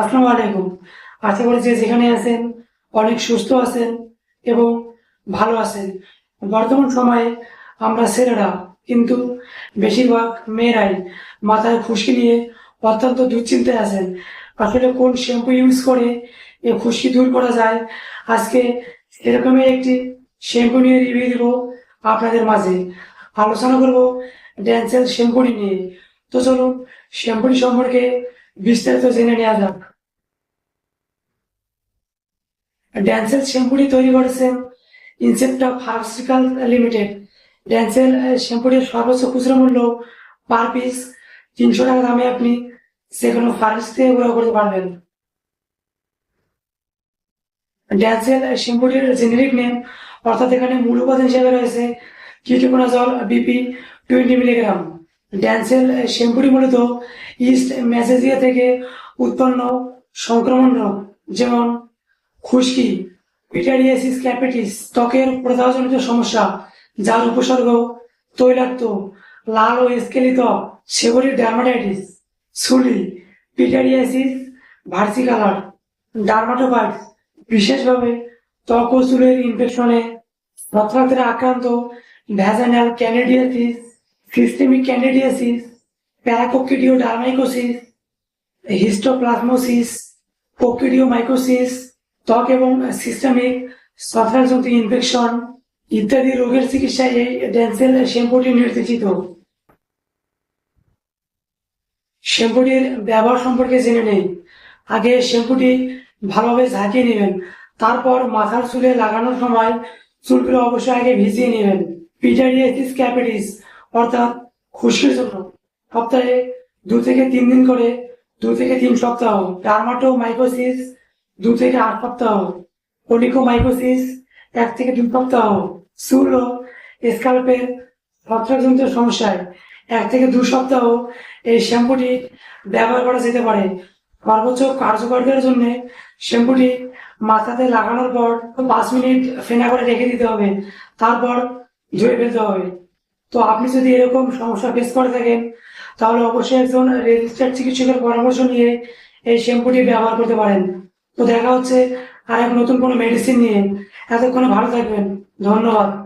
আসসালামু আলাইকুম। আশা করি যে যেখানে আছেন অনেক সুস্থ আছেন এবং ভালো আছেন। বর্তমান সময়ে আমরা ছেলেরা কিন্তু বেশিরভাগ মেয়েরাই মাথায় খুশকি নিয়ে অত্যন্ত দুশ্চিন্তায় আছেন। আসলে কোন শ্যাম্পু ইউজ করে এ খুশকি দূর করা যায়? আজকে এরকমই একটি শ্যাম্পু নিয়ে রিভিউ দেবো আপনাদের মাঝে। আলোচনা করব ড্যান্সেল শ্যাম্পুটি নিয়ে। তো চলুন, শ্যাম্পুটি সম্পর্কে বিস্তারিত জেনে নেওয়া যাক ড্যান্সেল শ্যাম্পুটি তৈরি করেছেন ইনসেপ্টা ফার্মাসিউটিক্যাল লিমিটেড ড্যান্সেল শ্যাম্পুটির সর্বোচ্চ খুচরা মূল্য পার পিস তিনশো টাকা দামে আপনি যে কোনো ফার্মেসি থেকে গ্রহ করতে পারবেন ড্যান্সেল শ্যাম্পুটির জেনেরিক নেম অর্থাৎ এখানে মূল উপাদান হিসেবে রয়েছে ketoconazole BP twenty milligram Dancel শ্যাম্পুটি মূলত ইস্ট ম্যাসেজিয়া থেকে উৎপন্ন সংক্রমণ রোগ যেমন খুশকি পিটারিয়াসিস ক্যাপিটিস ত্বকের প্রদাহজনিত সমস্যা, যার উপসর্গ তৈলাক্ত, লাল ও স্কেলিত সেগুলি ডার্মাটাইটিস সুলি পিটারিয়াসিস ভার্সিকালার ডার্মাটোবাইটস বিশেষভাবে ত্বক ও চুলের ইনফেকশনে ছত্রাকের আক্রান্ত vaginal candidiasis systemic candidiasis paracoccidioidomycosis histoplasmosis coccidioidomycosis ত্বক এবং সিস্টেমিক ছত্রাকজনিত ইনফেকশন ইত্যাদি রোগের চিকিৎসায় এই ড্যান্সেল শ্যাম্পুটি নির্দেশিত। শ্যাম্পুটির ব্যবহার সম্পর্কে জেনে নেই। আগে শ্যাম্পুটি ভালোভাবে ঝাঁকিয়ে নেবেন। তারপর মাথার চুলে লাগানোর সময় চুলগুলো অবশ্যই আগে ভিজিয়ে নেবেন। পিটারিয়াসিস ক্যাপিটিস অর্থাৎ খুশকির জন্য। সপ্তাহে দু থেকে তিন দিন করে দু থেকে তিন সপ্তাহ। ডার্মাটো মাইকোসিস দু থেকে আট সপ্তাহ। ওলিকোমাইকোসিস এক থেকে দুই সপ্তাহ। চুল ও স্কাল্পের ছত্রাকজনিত সমস্যায় এক থেকে দু সপ্তাহ এই শ্যাম্পুটি ব্যবহার করা যেতে পারে। সর্বোচ্চ কার্যকরদের জন্য শ্যাম্পুটি মাথাতে লাগানোর পর পাঁচ মিনিট ফেনা করে রেখে দিতে হবে। তারপর ধুয়ে ফেলতে হবে। তো আপনি যদি এরকম সমস্যা ফেস করে থাকেন, তাহলে অবশ্যই একজন রেজিস্টার্ড চিকিৎসকের পরামর্শ নিয়ে এই শ্যাম্পুটি ব্যবহার করতে পারেন। তো দেখা হচ্ছে আর এক নতুন কোনো মেডিসিন নিয়ে। এতক্ষণে ভালো থাকবেন। ধন্যবাদ।